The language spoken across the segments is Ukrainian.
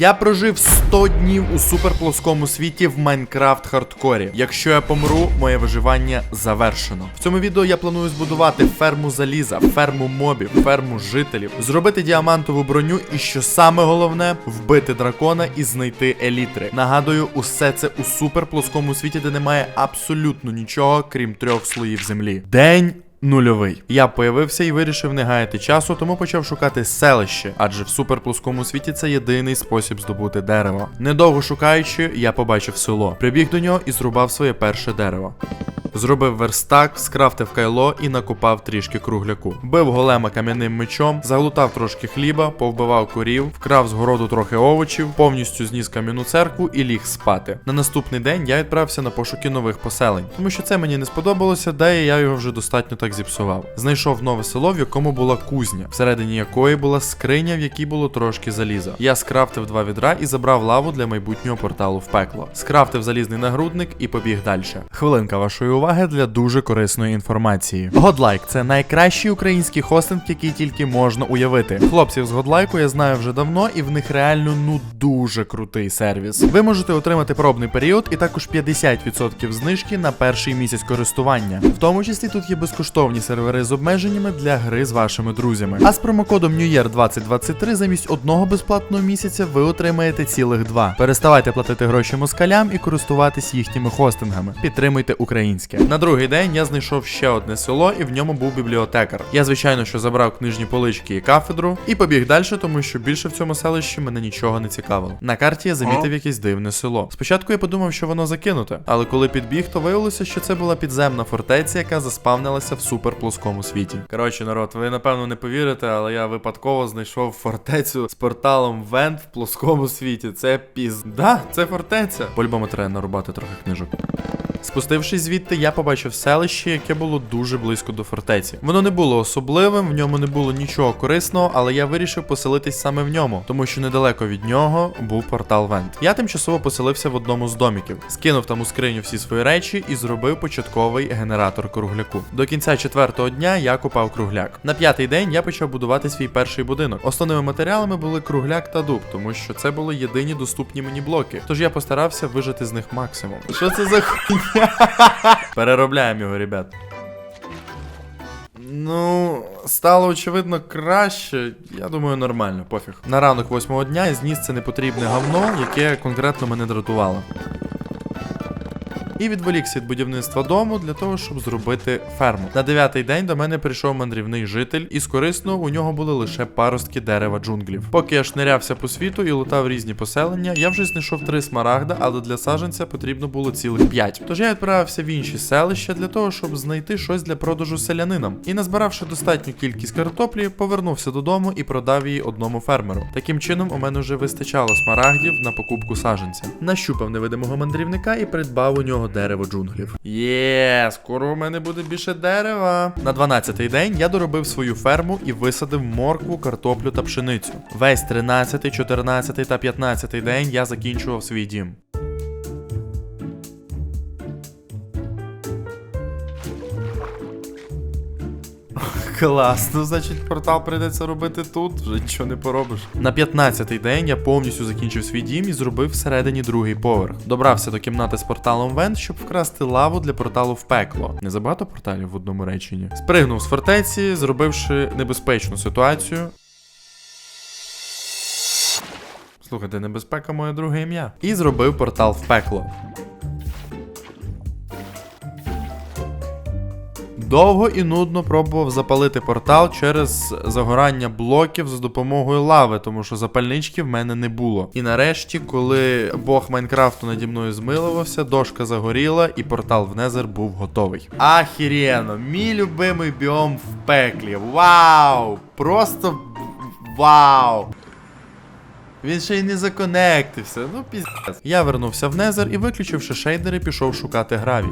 Я прожив 100 днів у суперплоскому світі в Майнкрафт хардкорі. Якщо я помру, моє виживання завершено. В цьому відео я планую збудувати ферму заліза, ферму мобів, ферму жителів, зробити діамантову броню і що саме головне вбити дракона і знайти елітри. Нагадую, усе це у суперплоскому світі, де немає абсолютно нічого, крім трьох слоїв землі. День Нульовий. Я появився і вирішив не гаяти часу, тому почав шукати селище, адже в суперплоскому світі це єдиний спосіб здобути дерево. Недовго шукаючи, я побачив село. Прибіг до нього і зрубав своє перше дерево. Зробив верстак, скрафтив кайло і накопав трішки кругляку. Бив голема кам'яним мечом, заглутав трошки хліба, повбивав корів, вкрав з городу трохи овочів, повністю зніс кам'яну церкву і ліг спати. На наступний день я відправився на пошуки нових поселень, тому що це мені не сподобалося, де я його вже достатньо так зіпсував. Знайшов нове село, в якому була кузня, всередині якої була скриня, в якій було трошки заліза. Я скрафтив два відра і забрав лаву для майбутнього порталу в пекло. Скрафтив залізний нагрудник і побіг далі. Хвилинка вашої уваги для дуже корисної інформації. Godlike – це найкращий український хостинг, який тільки можна уявити. Хлопців з Godlike я знаю вже давно, і в них реально ну дуже крутий сервіс. Ви можете отримати пробний період і також 50% знижки на перший місяць користування. В тому числі тут є безкоштовні сервери з обмеженнями для гри з вашими друзями. А з промокодом NewYear2023 замість одного безплатного місяця ви отримаєте цілих два. Переставайте платити гроші москалям і користуватись їхніми хостингами. Підтримуйте українське. На другий день я знайшов ще одне село, і в ньому був бібліотекар. Я, звичайно, що забрав книжні полички і кафедру, і побіг далі, тому що більше в цьому селищі мене нічого не цікавило. На карті я замітив якесь дивне село. Спочатку я подумав, що воно закинуте, але коли підбіг, то виявилося, що це була підземна фортеця, яка заспавнилася в суперплоскому світі. Коротше, народ, ви напевно не повірите, але я випадково знайшов фортецю з порталом Вент в плоскому світі. Це піз. Да, це фортеця. По-любому треба нарубати трохи книжок. Спустившись звідти, я побачив селище, яке було дуже близько до фортеці. Воно не було особливим, в ньому не було нічого корисного, але я вирішив поселитись саме в ньому, тому що недалеко від нього був портал Вент. Я тимчасово поселився в одному з доміків, скинув там у скриню всі свої речі і зробив початковий генератор кругляку. До кінця четвертого дня я купав кругляк. На п'ятий день я почав будувати свій перший будинок. Основними матеріалами були кругляк та дуб, тому що це були єдині доступні мені блоки. Тож я постарався вижити з них максимум. Що це за хуйня? Переробляємо його, ребят. Ну, стало очевидно краще. Я думаю, нормально, пофіг. На ранок восьмого дня зніс це непотрібне говно, яке конкретно мене дратувало. І відволікся від будівництва дому для того, щоб зробити ферму. На дев'ятий день до мене прийшов мандрівний житель, і з корисного у нього були лише паростки дерева джунглів. Поки я шнирявся по світу і лутав різні поселення, я вже знайшов три смарагда, але для саджанця потрібно було цілих п'ять. Тож я відправився в інші селища для того, щоб знайти щось для продажу селянинам. І назбиравши достатню кількість картоплі, повернувся додому і продав її одному фермеру. Таким чином, у мене вже вистачало смарагдів на покупку саджанця. Нащупав невидимого мандрівника і придбав у нього дерево джунглів. Є, скоро у мене буде більше дерева. На 12-й день я доробив свою ферму і висадив моркву, картоплю та пшеницю. Весь 13, 14 та 15 день я закінчував свій дім. Класно, значить, портал прийдеться робити тут, вже нічого не поробиш. На 15-й день я повністю закінчив свій дім і зробив всередині другий поверх. Добрався до кімнати з порталом Вент, щоб вкрасти лаву для порталу в пекло. Не забагато порталів в одному реченні. Спригнув з фортеці, зробивши небезпечну ситуацію. Слухайте, небезпека моє друге ім'я. І зробив портал в пекло. Довго і нудно пробував запалити портал через загорання блоків за допомогою лави, тому що запальнички в мене не було. І нарешті, коли Бог Майнкрафту наді мною змилувався, дошка загоріла і портал в Незер був готовий. Ахірєно, мій любимий біом в пеклі. Вау! Просто вау! Він ще й не законектився, ну піздець. Я вернувся в Незер і, виключивши шейдери, пішов шукати гравій.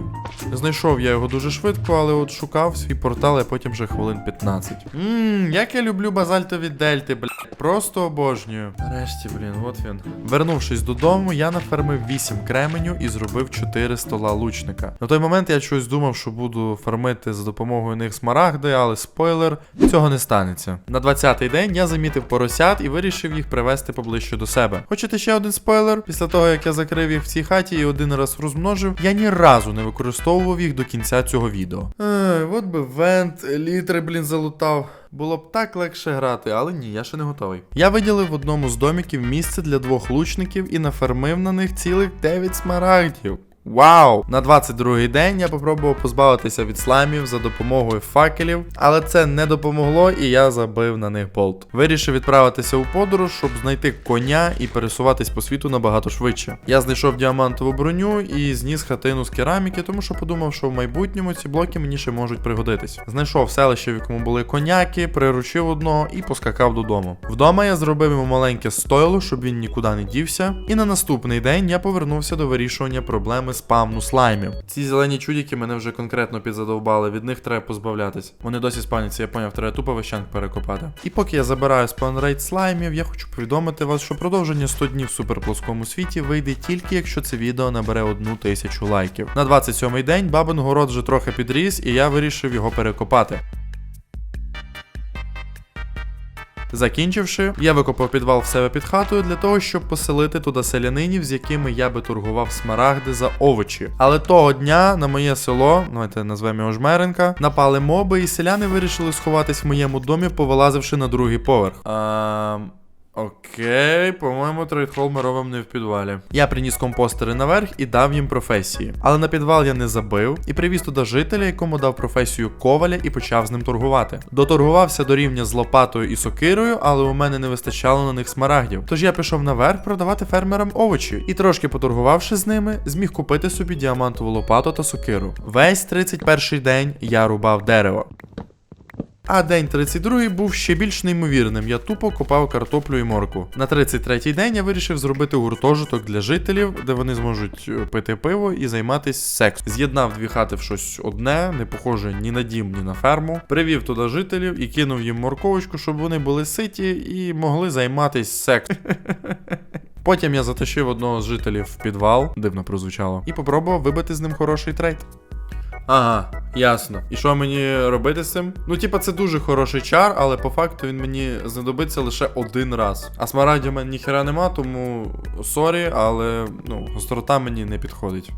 Знайшов я його дуже швидко, але от шукав свій портал, а потім вже хвилин 15. Ммм, як я люблю базальтові дельти, блядь. Просто обожнюю. Нарешті, блін, от він. Вернувшись додому, я нафармив 8 кременю і зробив 4 стола лучника. На той момент я щось думав, що буду фармити за допомогою них смарагди, але спойлер, цього не станеться. На 20-й день я замітив поросят і вирішив їх привезти поближче ближче до себе. Хочете ще один спойлер? Після того, як я закрив їх в цій хаті і один раз розмножив, я ні разу не використовував їх до кінця цього відео. Ей, от би вент, літри, блін, залутав. Було б так легше грати, але ні, я ще не готовий. Я виділив в одному з доміків місце для двох лучників і нафермив на них цілих 9 смарагдів. Вау! На 22-й день я попробував позбавитися від слаймів за допомогою факелів, але це не допомогло, і я забив на них болт. Вирішив відправитися у подорож, щоб знайти коня і пересуватись по світу набагато швидше. Я знайшов діамантову броню і зніс хатину з кераміки, тому що подумав, що в майбутньому ці блоки мені ще можуть пригодитись. Знайшов селище, в якому були коняки, приручив одного і поскакав додому. Вдома я зробив йому маленьке стойло, щоб він нікуди не дівся. І на наступний день я повернувся до вирішування проблеми спавну слаймів. Ці зелені чудики мене вже конкретно підзадовбали, від них треба позбавлятись. Вони досі спавняться, я поняв, треба тупо вещанк перекопати. І поки я забираю спаунрейт слаймів, я хочу повідомити вас, що продовження 100 днів в суперплоскому світі вийде тільки якщо це відео набере одну тисячу лайків. На 27-й день бабин город вже трохи підріс, і я вирішив його перекопати. Закінчивши, я викопав підвал в себе під хатою для того, щоб поселити туди селянинів, з якими я би торгував смарагди за овочі. Але того дня на моє село, давайте назвемо його Жмеренка, напали моби, і селяни вирішили сховатись в моєму домі, повилазивши на другий поверх. А... Окей, по-моєму, трейдхол робимо не в підвалі. Я приніс компостери наверх і дав їм професії. Але на підвал я не забив і привіз туди жителя, якому дав професію коваля і почав з ним торгувати. Доторгувався до рівня з лопатою і сокирою, але у мене не вистачало на них смарагдів. Тож я пішов наверх продавати фермерам овочі і трошки поторгувавши з ними, зміг купити собі діамантову лопату та сокиру. Весь 31-й день я рубав дерево. А день 32 був ще більш неймовірним. Я тупо копав картоплю і морку. На 33-й день я вирішив зробити гуртожиток для жителів, де вони зможуть е, пити пиво і займатися сексом. З'єднав дві хати в щось одне, не похоже ні на дім, ні на ферму. Привів туди жителів і кинув їм морковочку, щоб вони були ситі і могли займатися сексом. Потім я затащив одного з жителів в підвал, дивно прозвучало, і попробував вибити з ним хороший трейд. Ага, ясно. І що мені робити з цим? Ну, типа, це дуже хороший чар, але по факту він мені знадобиться лише один раз. А смарагдів мене ніхера нема, тому сорі, але ну, гострота мені не підходить.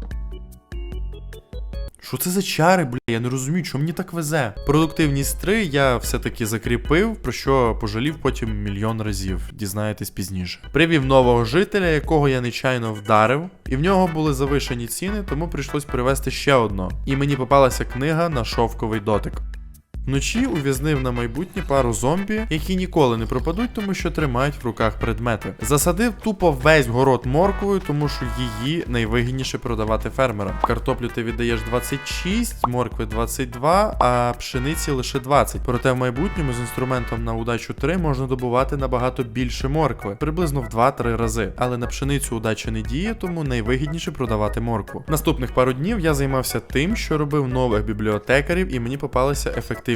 Що це за чари, бля? Я не розумію, чому мені так везе. Продуктивність 3 я все-таки закріпив, про що пожалів потім мільйон разів. Дізнаєтесь пізніше. Привів нового жителя, якого я нечайно вдарив, і в нього були завишені ціни, тому прийшлось привезти ще одного. І мені попалася книга на шовковий дотик. Вночі ув'язнив на майбутнє пару зомбі, які ніколи не пропадуть, тому що тримають в руках предмети. Засадив тупо весь город морквою, тому що її найвигідніше продавати фермерам. Картоплю ти віддаєш 26, моркви 22, а пшениці лише 20. Проте в майбутньому з інструментом на удачу 3 можна добувати набагато більше моркви, приблизно в 2-3 рази. Але на пшеницю удача не діє, тому найвигідніше продавати моркву. Наступних пару днів я займався тим, що робив нових бібліотекарів, і мені попалися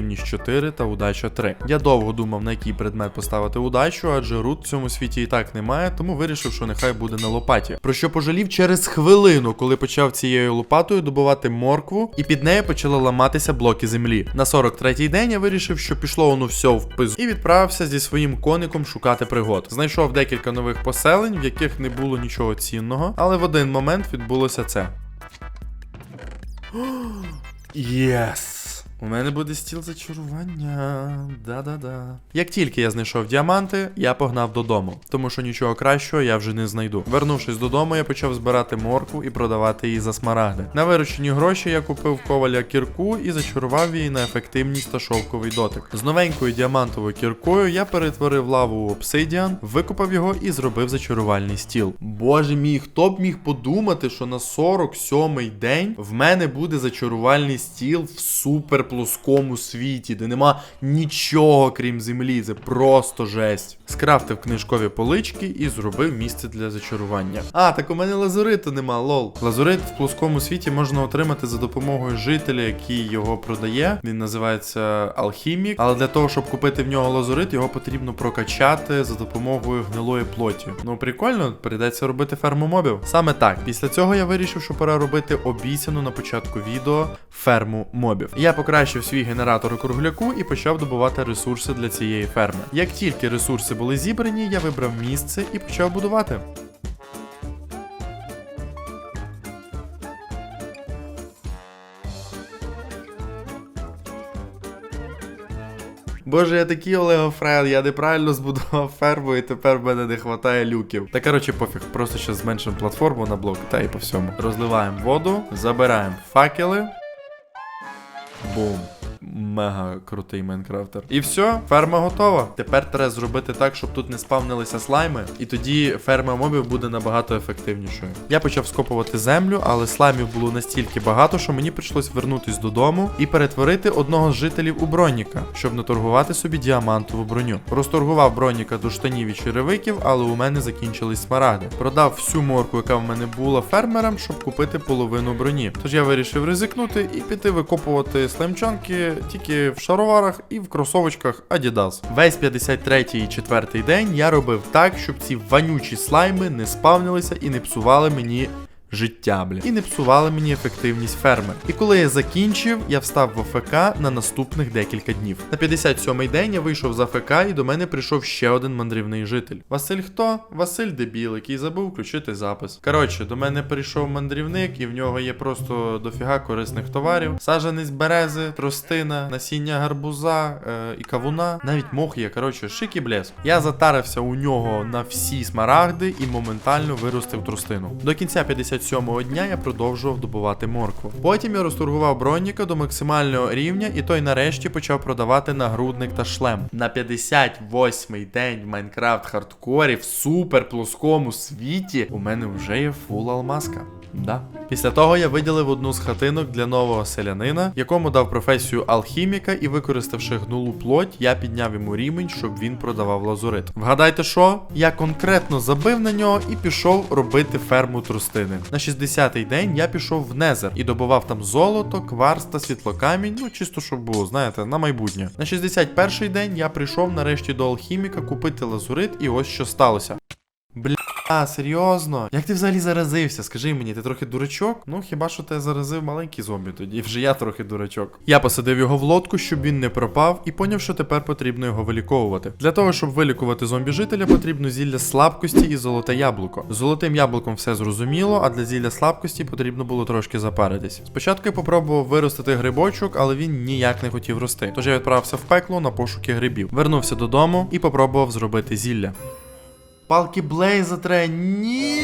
ефективність 4 та удача 3. Я довго думав, на який предмет поставити удачу, адже рут в цьому світі і так немає, тому вирішив, що нехай буде на лопаті. Про що пожалів через хвилину, коли почав цією лопатою добувати моркву, і під нею почали ламатися блоки землі. На 43-й день я вирішив, що пішло воно все в пизу, і відправився зі своїм коником шукати пригод. Знайшов декілька нових поселень, в яких не було нічого цінного, але в один момент відбулося це. Єс! У мене буде стіл зачарування. Да-да-да. Як тільки я знайшов діаманти, я погнав додому, тому що нічого кращого я вже не знайду. Вернувшись додому, я почав збирати моркву і продавати її за смарагди. На виручені гроші я купив коваля кірку і зачарував її на ефективність та шовковий дотик. З новенькою діамантовою кіркою я перетворив лаву у обсидіан, викопав його і зробив зачарувальний стіл. Боже мій, хто б міг подумати, що на 47-й день в мене буде зачарувальний стіл в супер плоскому світі, де нема нічого крім землі. Це просто жесть. Скрафтив книжкові полички і зробив місце для зачарування. А, так у мене лазуриту нема, лол. Лазурит в плоскому світі можна отримати за допомогою жителя, який його продає. Він називається алхімік. Але для того, щоб купити в нього лазурит, його потрібно прокачати за допомогою гнилої плоті. Ну прикольно, прийдеться робити ферму мобів. Саме так. Після цього я вирішив, що пора робити обіцяну на початку відео ферму мобів. Я покращив свій генератор кругляку і почав добувати ресурси для цієї ферми. Як тільки ресурси ресурси були зібрані, я вибрав місце і почав будувати. Боже, я такий Олего Фрел, я неправильно збудував ферму і тепер в мене не вистачає люків. Та коротше, пофіг, просто ще зменшимо платформу на блок, та й по всьому. Розливаємо воду, забираємо факели. Бум. Мега крутий Майнкрафтер. І все, ферма готова. Тепер треба зробити так, щоб тут не спавнилися слайми, і тоді ферма мобів буде набагато ефективнішою. Я почав скопувати землю, але слаймів було настільки багато, що мені прийшлось вернутись додому і перетворити одного з жителів у броніка, щоб не торгувати собі діамантову броню. Розторгував броніка до штанів і черевиків, але у мене закінчились смарагди. Продав всю морку, яка в мене була фермерам, щоб купити половину броні. Тож я вирішив ризикнути і піти викопувати тільки в шароварах і в кросовочках Adidas. Весь 53-й і 4 день я робив так, щоб ці вонючі слайми не спавнилися і не псували мені. Життя, бля. І не псували мені ефективність ферми. І коли я закінчив, я встав в АФК на наступних декілька днів. На 57-й день я вийшов з АФК і до мене прийшов ще один мандрівний житель. Василь хто? Василь дебіл, який забув включити запис. Коротше, до мене прийшов мандрівник, і в нього є просто дофіга корисних товарів: саженець берези, тростина, насіння гарбуза е, і кавуна. Навіть мох є. Коротше, шик і блеск. Я затарився у нього на всі смарагди і моментально виростив тростину. До кінця 57-го дня я продовжував добувати моркву. Потім я розторгував броніка до максимального рівня, і той нарешті почав продавати нагрудник та шлем. На 58-й день в Майнкрафт хардкорі в супер плоскому світі у мене вже є фул алмазка. Да. Після того я виділив одну з хатинок для нового селянина, якому дав професію алхіміка, і використавши гнулу плоть, я підняв йому рівень, щоб він продавав лазурит. Вгадайте, що? Я конкретно забив на нього і пішов робити ферму трустини. На 60-й день я пішов в Незер і добував там золото, кварц та світлокамінь, ну чисто щоб було, знаєте, на майбутнє. На 61-й день я прийшов нарешті до алхіміка купити лазурит, і ось що сталося. Бля, серйозно? Як ти взагалі заразився? Скажи мені, ти трохи дурачок? Ну хіба що тебе заразив маленький зомбі тоді, вже я трохи дурачок. Я посадив його в лодку, щоб він не пропав, і поняв, що тепер потрібно його виліковувати. Для того, щоб вилікувати зомбі жителя, потрібно зілля слабкості і золоте яблуко. З золотим яблуком все зрозуміло, а для зілля слабкості потрібно було трошки запаритись. Спочатку я попробував виростити грибочок, але він ніяк не хотів рости. Тож я відправився в пекло на пошуки грибів. Вернувся додому і попробував зробити зілля. Палки Блейза треба. Ні,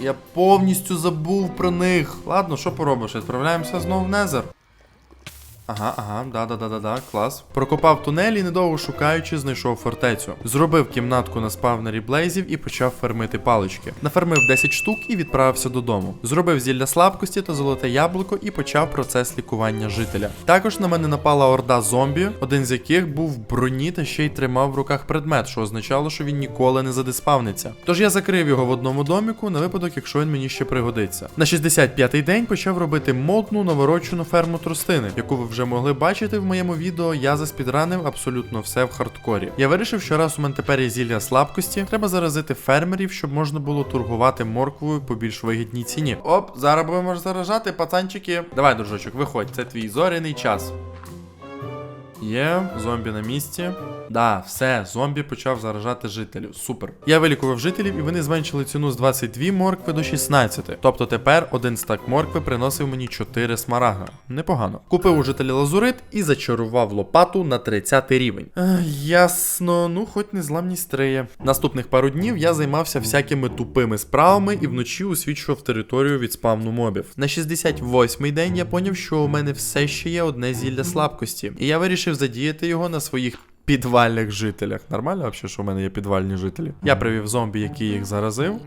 я повністю забув про них. Ладно, що поробиш? Відправляємося знову в Незер. Ага, ага, да-да-да-да-да, клас. Прокопав тунель і недовго шукаючи, знайшов фортецю. Зробив кімнатку на спавнері блейзів і почав фермити палички. Нафермив 10 штук і відправився додому. Зробив зілля слабкості та золоте яблуко і почав процес лікування жителя. Також на мене напала орда зомбі, один з яких був в броні та ще й тримав в руках предмет, що означало, що він ніколи не задиспавниться. Тож я закрив його в одному доміку на випадок, якщо він мені ще пригодиться. На 65-й день почав робити модну наворочену ферму тростини, яку ви вже могли бачити в моєму відео. Я заспідранив абсолютно все в хардкорі. Я вирішив, що раз у мене тепер є зілля слабкості, треба заразити фермерів, щоб можна було торгувати морквою по більш вигідній ціні. Оп, зараз будемо заражати, пацанчики. Давай, дружочок, виходь, це твій зоряний час. Є, зомбі на місці. Да, все, зомбі почав заражати жителів. Супер. Я вилікував жителів, і вони зменшили ціну з 22 моркви до 16. Тобто тепер один стак моркви приносив мені 4 смарага. Непогано. Купив у жителя лазурит і зачарував лопату на 30 рівень. Ех, ясно, ну хоч незламність триє. Наступних пару днів я займався всякими тупими справами і вночі освічував територію від спавну мобів. На 68-й день я поняв, що у мене все ще є одне зілля слабкості, і я вирішив задіяти його на своїх підвальних жителях. Нормально взагалі, що у мене є підвальні жителі? Я привів зомбі, який їх заразив.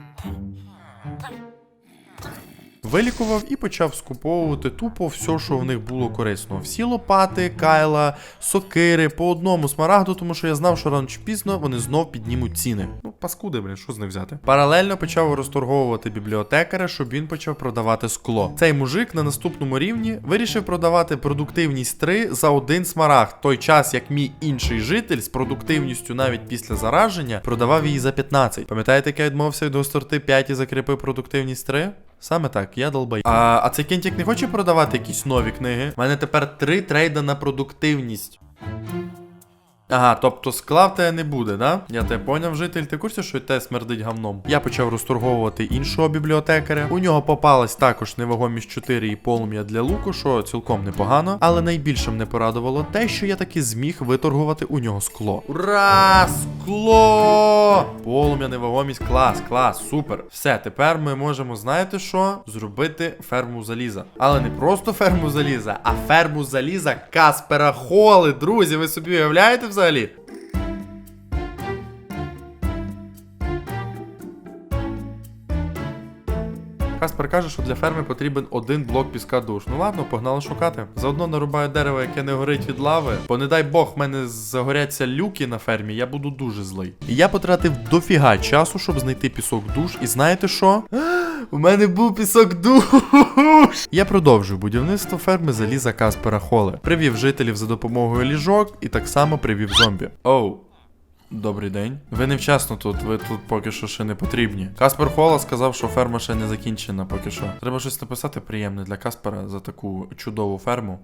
Вилікував і почав скуповувати тупо все, що в них було корисно. Всі лопати, кайла, сокири по одному смарагду, тому що я знав, що рано чи пізно вони знов піднімуть ціни. Ну, паскуди, блін, що з них взяти? Паралельно почав розторговувати бібліотекаря, щоб він почав продавати скло. Цей мужик на наступному рівні вирішив продавати продуктивність 3 за один смарагд, той час як мій інший житель з продуктивністю навіть після зараження продавав її за 15. Пам'ятаєте, як я відмовився від гострти 5 і закріпив продуктивність 3? Саме так, я долбай. А, а цей кентік не хоче продавати якісь нові книги? У мене тепер три трейда на продуктивність. Ага, тобто скла в тебе не буде, да? Я тебе поняв, житель. Ти курсі, що те смердить говном? Я почав розторговувати іншого бібліотекаря. У нього попалась також невагомість 4 і полум'я для луку, що цілком непогано. Але найбільше мене порадувало те, що я таки зміг виторгувати у нього скло. Ура! Скло! Полум'я, невагомість, клас, клас, супер. Все, тепер ми можемо, знаєте що? Зробити ферму заліза. Але не просто ферму заліза, а ферму заліза Каспера Холи. Друзі, ви собі уявляєте взагалі? Каспер каже, що для ферми потрібен один блок піска душ. Ну ладно, погнали шукати. Заодно нарубаю дерево, яке не горить від лави. Бо не дай Бог, в мене загоряться люки на фермі, я буду дуже злий. І я потратив дофіга часу, щоб знайти пісок душ. І знаєте що? У мене був пісок душ. Я продовжую будівництво ферми заліза Каспера Холе. Привів жителів за допомогою ліжок і так само привів зомбі. Оу. Добрий день. Ви невчасно тут, ви тут поки що ще не потрібні. Каспер Хола сказав, що ферма ще не закінчена поки що. Треба щось написати приємне для Каспера за таку чудову ферму.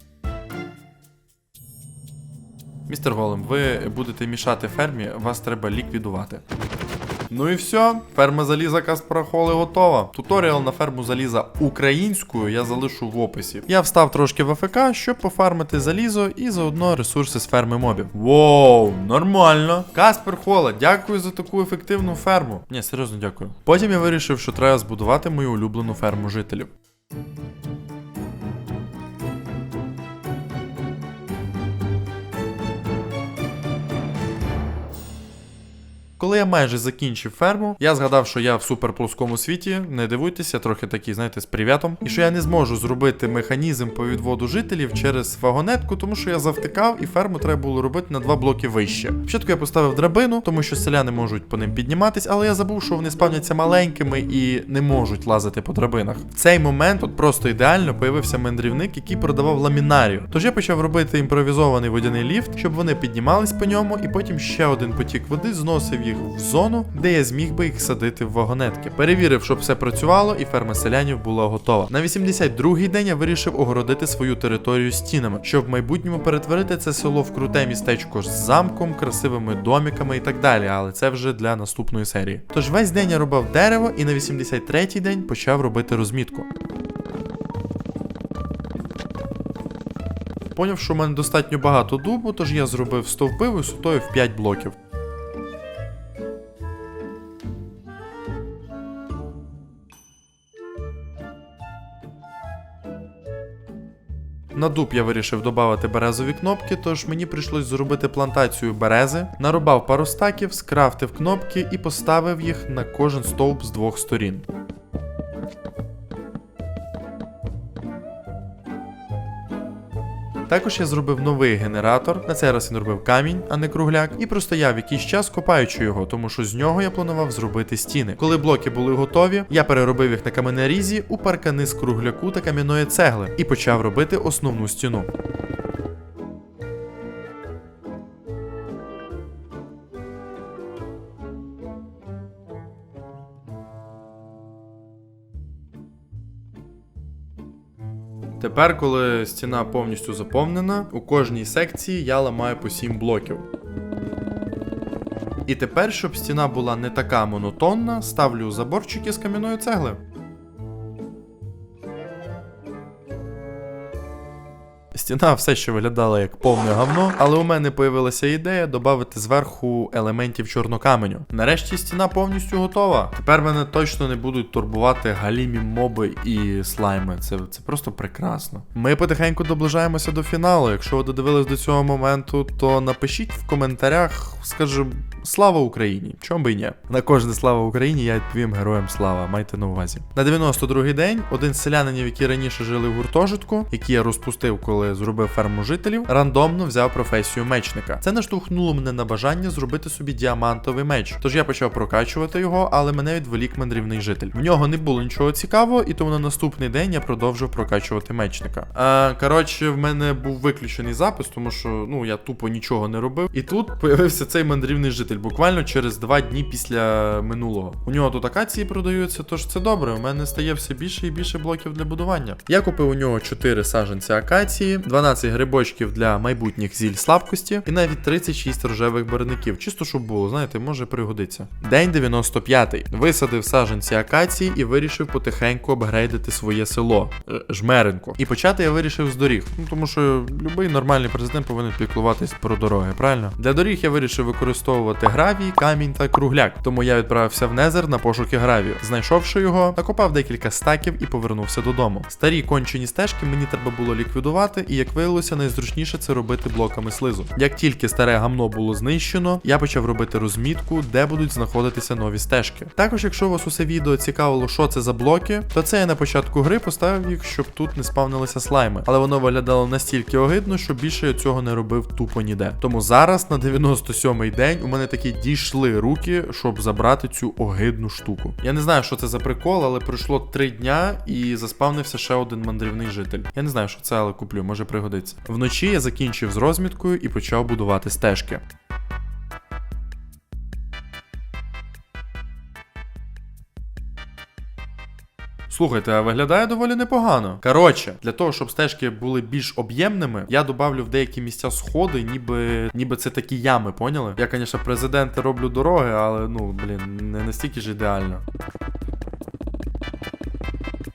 Містер Голем, ви будете мішати фермі, вас треба ліквідувати. Ну і все, ферма заліза Каспера Холи готова. Туторіал на ферму заліза українською я залишу в описі. Я встав трошки в АФК, щоб пофармити залізо і заодно ресурси з ферми мобів. Воу, нормально. Каспер Хола, дякую за таку ефективну ферму. Ні, серйозно дякую. Потім я вирішив, що треба збудувати мою улюблену ферму жителів. Коли я майже закінчив ферму, я згадав, що я в суперплоскому світі. Не дивуйтеся, трохи такий, знаєте, з привітом. І що я не зможу зробити механізм по відводу жителів через вагонетку, тому що я завтикав, і ферму треба було робити на два блоки вище. Спочатку я поставив драбину, тому що селяни можуть по ним підніматись, але я забув, що вони спавняться маленькими і не можуть лазити по драбинах. В цей момент от просто ідеально появився мандрівник, який продавав ламінарію. Тож я почав робити імпровізований водяний ліфт, щоб вони піднімались по ньому, і потім ще один потік води зносив їх в зону, де я зміг би їх садити в вагонетки. Перевірив, щоб все працювало, і ферма селянів була готова. На 82-й день я вирішив огородити свою територію стінами, щоб в майбутньому перетворити це село в круте містечко з замком, красивими доміками і так далі. Але це вже для наступної серії. Тож весь день я рубав дерево, і на 83-й день почав робити розмітку. Поняв, що в мене достатньо багато дубу, тож я зробив стовпи висотою в 5 блоків. На дуб я вирішив додати березові кнопки, тож мені прийшлось зробити плантацію берези, нарубав пару стаків, скрафтив кнопки і поставив їх на кожен стовп з двох сторін. Також я зробив новий генератор. На цей раз він робив камінь, а не кругляк, і простояв якийсь час, копаючи його, тому що з нього я планував зробити стіни. Коли блоки були готові, я переробив їх на каменерізі у паркани з кругляку та кам'яної цегли і почав робити основну стіну. Тепер, коли стіна повністю заповнена, у кожній секції я ламаю по 7 блоків. І тепер, щоб стіна була не така монотонна, ставлю заборчики з кам'яної цегли. Стіна все ще виглядала як повне говно, але у мене появилася ідея додати зверху елементів чорнокаменю. Нарешті стіна повністю готова. Тепер мене точно не будуть турбувати галімі моби і слайми. Це, це просто прекрасно. Ми потихеньку доближаємося до фіналу. Якщо ви додивились до цього моменту, то напишіть в коментарях, скажімо, слава Україні! Чом би й ні? На кожне слава Україні я відповім героям слава. Майте на увазі. На 92-й день один з селянинів, які раніше жили в гуртожитку, який я розпустив, коли зробив ферму жителів, рандомно взяв професію мечника. Це наштовхнуло мене на бажання зробити собі діамантовий меч. Тож я почав прокачувати його, але мене відволік мандрівний житель. В нього не було нічого цікавого, і тому на наступний день я продовжив прокачувати мечника. А, коротше, в мене був виключений запис, тому що ну я тупо нічого не робив. І тут появився цей мандрівний житель. Житель, буквально через два дні після минулого. У нього тут акації продаються, тож це добре. У мене стає все більше і більше блоків для будування. Я купив у нього 4 саженці акації, 12 грибочків для майбутніх зіль слабкості і навіть 36 рожевих барників. Чисто щоб було, знаєте, може пригодиться. День 95. Висадив саженці акації і вирішив потихеньку апгрейдити своє село е, Жмеренко. І почати я вирішив з доріг. Ну тому що будь-який нормальний президент повинен піклуватись про дороги, правильно? Для доріг я вирішив використовувати гравій, камінь та кругляк. Тому я відправився в Незер на пошуки гравію. Знайшовши його, накопав декілька стаків і повернувся додому. Старі кончені стежки мені треба було ліквідувати, і як виявилося, найзручніше це робити блоками слизу. Як тільки старе гамно було знищено, я почав робити розмітку, де будуть знаходитися нові стежки. Також, якщо вас усе відео цікавило, що це за блоки, то це я на початку гри поставив їх, щоб тут не спавнилися слайми. Але воно виглядало настільки огидно, що більше я цього не робив тупо ніде. Тому зараз на 97-й день у мене такі дійшли руки, щоб забрати цю огидну штуку. Я не знаю, що це за прикол, але пройшло три дня і заспавнився ще один мандрівний житель. Я не знаю, що це, але куплю, може пригодиться. Вночі я закінчив з розміткою і почав будувати стежки. Слухайте, а виглядає доволі непогано. Коротше, для того, щоб стежки були більш об'ємними, я добавлю в деякі місця сходи, ніби ніби це такі ями, поняли? Я, звісно, президенти роблю дороги, але ну, блін, не настільки ж ідеально.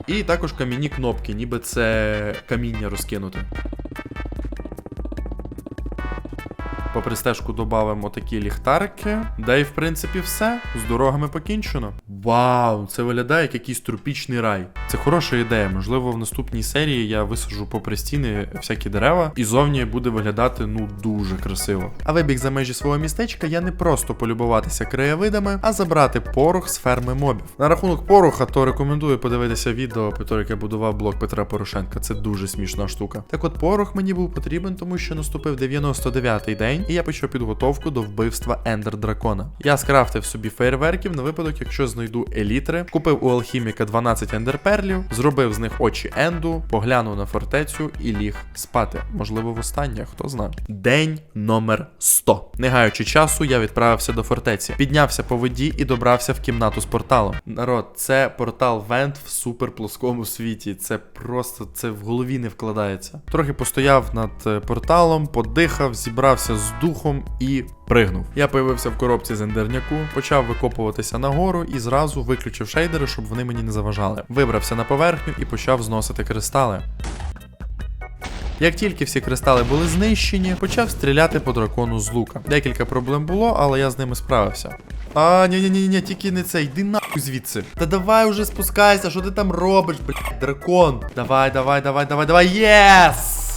І також кам'яні кнопки, ніби це каміння розкинути. Попри стежку додамо такі ліхтарики. Да і в принципі все. З дорогами покінчено. Вау, це виглядає як якийсь тропічний рай. Це хороша ідея. Можливо, в наступній серії я висаджу попри стіни всякі дерева, і зовні буде виглядати ну дуже красиво. А вибіг за межі свого містечка я не просто полюбуватися краєвидами, а забрати порох з ферми мобів. На рахунок пороха, то рекомендую подивитися відео, про те, як я будував блок Петра Порошенка. Це дуже смішна штука. Так от порох мені був потрібен, тому що наступив 99-й день, і я почав підготовку до вбивства Ендер Дракона. Я скрафтив собі фейерверків на випадок, якщо знайду елітри, купив у алхіміка 12 ендерперлів, зробив з них очі Енду, поглянув на фортецю і ліг спати. Можливо, востаннє, хто знає. День номер 100. Не гаючи часу, я відправився до фортеці, піднявся по воді і добрався в кімнату з порталом. Народ, це портал Вент в суперплоскому світі. Це просто це в голові не вкладається. Трохи постояв над е, порталом, подихав, зібрався з духом і пригнув. Я появився в коробці з ендерняку, почав викопуватися нагору і зразу виключив шейдери, щоб вони мені не заважали. Вибрався на поверхню і почав зносити кристали. Як тільки всі кристали були знищені, почав стріляти по дракону з лука. Декілька проблем було, але я з ними справився. А, ні ні ні ні тільки не це, йди нахуй звідси. Та давай уже спускайся, що ти там робиш, блядь, дракон. Давай, давай, давай, давай, давай, єс!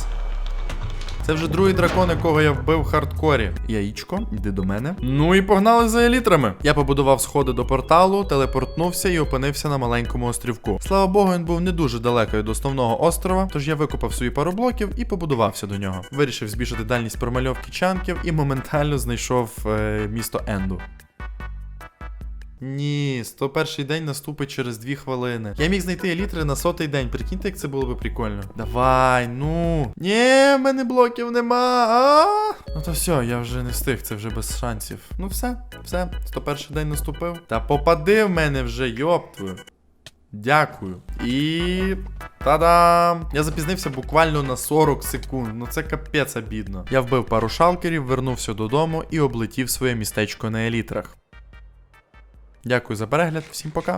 Це вже другий дракон, якого я вбив в хардкорі. Яїчко, йди до мене. Ну і погнали за елітрами. Я побудував сходи до порталу, телепортнувся і опинився на маленькому острівку. Слава Богу, він був не дуже далеко від основного острова, тож я викопав свої пару блоків і побудувався до нього. Вирішив збільшити дальність промальовки чанків і моментально знайшов е, місто Енду. Ні, 101 день наступить через 2 хвилини. Я міг знайти елітри на сотий день. Прикиньте, як це було би прикольно. Давай, ну. Ні, в мене блоків нема. А? Ну то все, я вже не встиг, це вже без шансів. Ну все, все, 101 день наступив. Та попади в мене вже, йоп. Дякую. І. Та-дам! Я запізнився буквально на 40 секунд. Ну це капець обідно. Я вбив пару шалкерів, вернувся додому і облетів своє містечко на елітрах. Дякую за перегляд, всім пока.